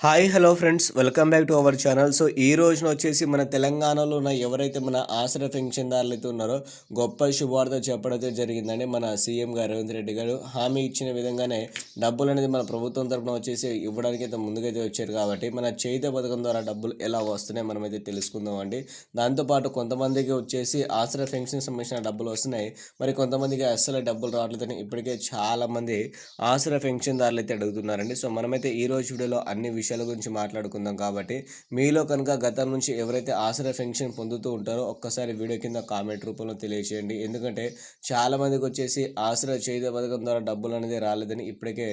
Hi hello friends. Welcome back to our channel. So ఈ రోజున వచ్చేసి మన తెలంగాణలో ఉన్న ఎవరైతే మన ఆసరా పెన్షన్దారులు అయితే ఉన్నారో గొప్ప శుభవార్త చెప్పడం జరిగిందండి మన సీఎం గారు రేవంత్ రెడ్డి గారు. హామీ ఇచ్చిన విధంగానే డబ్బులు అనేది మన ప్రభుత్వం తరపున వచ్చేసి ఇవ్వడానికి అయితే ముందుకైతే వచ్చారు కాబట్టి మన చేతి పథకం ద్వారా డబ్బులు ఎలా వస్తున్నాయి మనం అయితే తెలుసుకుందాం అండి. దాంతోపాటు కొంతమందికి వచ్చేసి ఆసరా పెన్షన్ సంబంధించిన డబ్బులు వస్తున్నాయి. మరి కొంతమందికి అస్సలు డబ్బులు రావట్లేదని ఇప్పటికే చాలామంది ఆసరా పెన్షన్దారులు అయితే అడుగుతున్నారండి. సో మనమైతే ఈ రోజు వీడియోలో అన్ని విషయాల గురించి మాట్లాడుకుందాం కాబట్టి మీలో కనుక గతం నుంచి ఎవరైతే ఆసరా పెన్షన్ పొందుతూ ఉంటారో ఒక్కసారి వీడియో కింద కామెంట్ రూపంలో తెలియచేయండి. ఎందుకంటే చాలామందికి వచ్చేసి ఆసరా చేత పథకం ద్వారా డబ్బులు అనేది రాలేదని ఇప్పటికే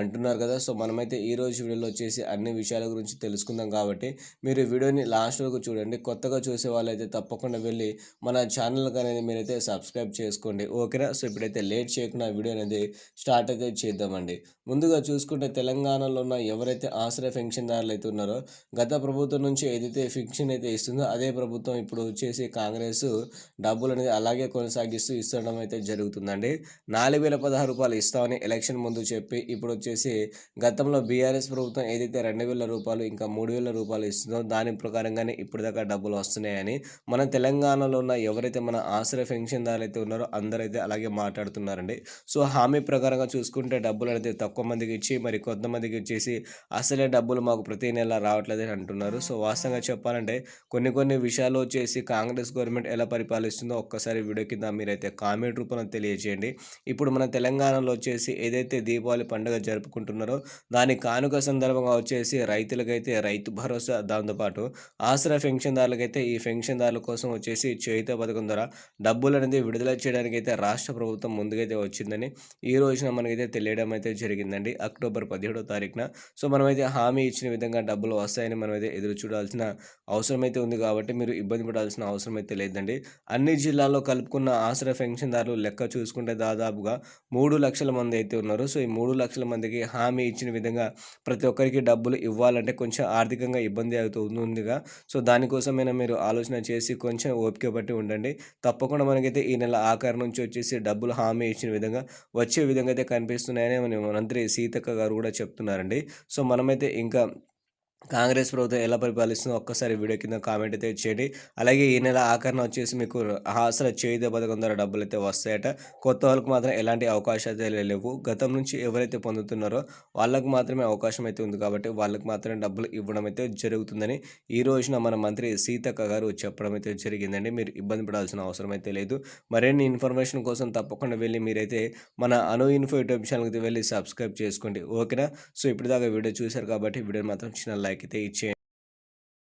అంటున్నారు కదా. సో మనమైతే ఈ రోజు వీడియోలో వచ్చేసి అన్ని విషయాల గురించి తెలుసుకుందాం కాబట్టి మీరు వీడియోని లాస్ట్ వరకు చూడండి. కొత్తగా చూసే వాళ్ళైతే తప్పకుండా వెళ్ళి మన ఛానల్కి అనేది మీరైతే సబ్స్క్రైబ్ చేసుకోండి. ఓకేనా? సో ఇప్పుడైతే లేట్ చేయకుండా వీడియో అనేది స్టార్ట్ అయితే చేద్దామండి. ముందుగా చూసుకుంటే తెలంగాణలో ఉన్న ఎవరైతే ఆశ్రయ పెన్షన్దారులు అయితే ఉన్నారో గత ప్రభుత్వం నుంచి ఏదైతే ఫిక్షన్ అయితే ఇస్తుందో అదే ప్రభుత్వం ఇప్పుడు వచ్చేసి కాంగ్రెస్ డబ్బులు అనేది అలాగే కొనసాగిస్తూ ఇస్తడం అయితే జరుగుతుందండి. నాలుగు వేల పదహారు రూపాయలు ఇస్తామని ఎలక్షన్ ముందు చెప్పి ఇప్పుడు వచ్చేసి గతంలో బీఆర్ఎస్ ప్రభుత్వం ఏదైతే రెండు వేల రూపాయలు ఇంకా మూడు వేల రూపాయలు ఇస్తుందో దాని ప్రకారంగానే ఇప్పటిదాకా డబ్బులు వస్తున్నాయని మన తెలంగాణలో ఉన్న ఎవరైతే మన ఆశ్రయ పెన్షన్దారులు అయితే ఉన్నారో అందరైతే అలాగే మాట్లాడుతున్నారండి. సో హామీ ప్రకారంగా చూసుకుంటే డబ్బులు అనేది తక్కువ మందికి ఇచ్చి మరి కొంతమందికి ఇచ్చేసి అసలే డబ్బులు మాకు ప్రతి నెల రావట్లేదని అంటున్నారు. సో వాస్తవంగా చెప్పాలంటే కొన్ని కొన్ని విషయాలు వచ్చేసి కాంగ్రెస్ గవర్నమెంట్ ఎలా పరిపాలిస్తుందో ఒక్కసారి వీడియో కింద మీరైతే కామెంట్ రూపంలో తెలియజేయండి. ఇప్పుడు మన తెలంగాణలో వచ్చేసి ఏదైతే దీపావళి పండుగ జరుపుకుంటున్నారో దాని కానుక సందర్భంగా వచ్చేసి రైతులకైతే రైతు భరోసా దాంతోపాటు ఆసరా పెన్షన్దారులకైతే ఈ పెన్షన్దారుల కోసం వచ్చేసి చేయుత పథకం ద్వారా డబ్బులు అనేది విడుదల చేయడానికి అయితే రాష్ట్ర ప్రభుత్వం ముందుకైతే వచ్చిందని ఈ రోజున మనకైతే తెలియడం అయితే జరిగిందండి. అక్టోబర్ పదిహేడో తారీఖున. సో మనమైతే హామీ హామీ ఇచ్చిన విధంగా డబ్బులు వస్తాయని మనమైతే ఎదురు చూడాల్సిన అవసరమైతే ఉంది కాబట్టి మీరు ఇబ్బంది పడాల్సిన అవసరం అయితే లేదండి. అన్ని జిల్లాల్లో కలుపుకున్న ఆసరా పెన్షన్దారులు లెక్క చూసుకుంటే దాదాపుగా మూడు లక్షల మంది అయితే ఉన్నారు. సో ఈ మూడు లక్షల మందికి హామీ ఇచ్చిన విధంగా ప్రతి ఒక్కరికి డబ్బులు ఇవ్వాలంటే కొంచెం ఆర్థికంగా ఇబ్బంది అవుతుందిగా సో దానికోసమైనా మీరు ఆలోచన చేసి కొంచెం ఓపిక పట్టి ఉండండి. తప్పకుండా మనకైతే ఈ నెల ఆఖరి నుంచి వచ్చేసి డబ్బులు హామీ ఇచ్చిన విధంగా వచ్చే విధంగా అయితే కనిపిస్తున్నాయని మన మంత్రి సీతక్క గారు కూడా చెప్తున్నారండి. సో మనమైతే ఇంకా కాంగ్రెస్ ప్రభుత్వం ఎలా పరిపాలిస్తుందో ఒక్కసారి వీడియో కింద కామెంట్ అయితే చేయండి. అలాగే ఈ నెల ఆఖరణ వచ్చేసి మీకు ఆసరా చేయుత పథకం ద్వారా డబ్బులు అయితే వస్తాయట. కొత్త వాళ్ళకి మాత్రం ఎలాంటి అవకాశాలు అయితే లేవు. గతం నుంచి ఎవరైతే పొందుతున్నారో వాళ్ళకు మాత్రమే అవకాశం అయితే ఉంది కాబట్టి వాళ్ళకి మాత్రమే డబ్బులు ఇవ్వడం అయితే జరుగుతుందని ఈ రోజున మన మంత్రి సీతక్క గారు చెప్పడం అయితే జరిగిందండి. మీరు ఇబ్బంది పడాల్సిన అవసరం అయితే లేదు. మరిన్ని ఇన్ఫర్మేషన్ కోసం తప్పకుండా వెళ్ళి మీరైతే మన అను ఇన్ఫో యూట్యూబ్ ఛానల్కి వెళ్ళి సబ్స్క్రైబ్ చేసుకోండి. ఓకేనా? సో ఇప్పటిదాకా వీడియో చూశారు కాబట్టి వీడియో మాత్రం చిన్న లైక్ అయితే ఇచ్చే